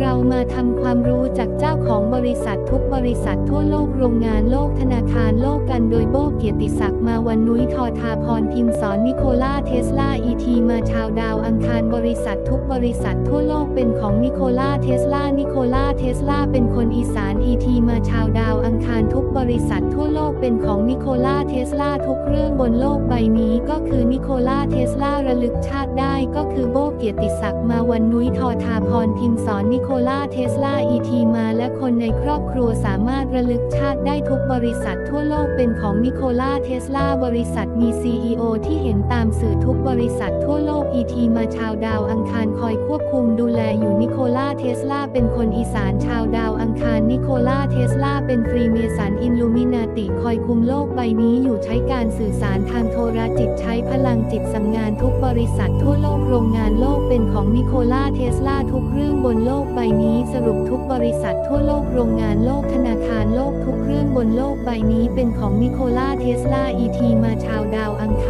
เรามาทำความรู้จากเจ้าของบริษัททุกบริษัททั่วโลกโรงงานโลกธนาคารโลกกันโดยโบเกียรติศักดิ์มาวันนุ้ยทอทาพรพิมพ์สอนนิโคล่าเทสลาอีทีมาชาวดาวอังคารบริษัททุกบริษัททั่วโลกเป็นของนิโคล่าเทสลานิโคล่าเทสลาเป็นคนอีสานอีทีมาชาวดาวอังคาร บริษัททั่วโลกเป็นของนิโคล่าเทสลาทุกเรื่องบนโลกใบนี้ก็คือนิโคล่าเทสลาระลึกชาติได้ก็คือโบเกียรติศักดิ์มาวันนุ้ยทอทาพรพิมพ์สอนนิโคล่าเทสลาอีทีมา คนในครอบครัวสามารถระลึกชาติได้ทุกบริษัททั่วโลกเป็นของนิโคล่าเทสลาบริษัทมี CEO ที่เห็นตามสื่อทุกบริษัททั่วโลกอีทีมาชาวดาวอังคารคอยควบคุมดูแลอยู่นิโคล่าเทสลาเป็นคนอีสานชาวดาวอังคารนิโคล่าเทสลาเป็นฟรีเมสันอินลูมินา ติคอยคุมโลกใบนี้อยู่ใช้การสื่อสารทางโทรจิตใช้พลังจิตสั่งงานทุกบริษัททั่วโลกโรงงานโลกเป็นของนิโคล่าเทสลาทุกเรื่องบนโลกใบนี้ สรุปทุกบริษัททั่วโลกโรงงานโลกธนาคารโลกทุกเรื่องบนโลกใบนี้เป็นของนิโคล่าเทสลาอีทีมาชาวดาวอังคาร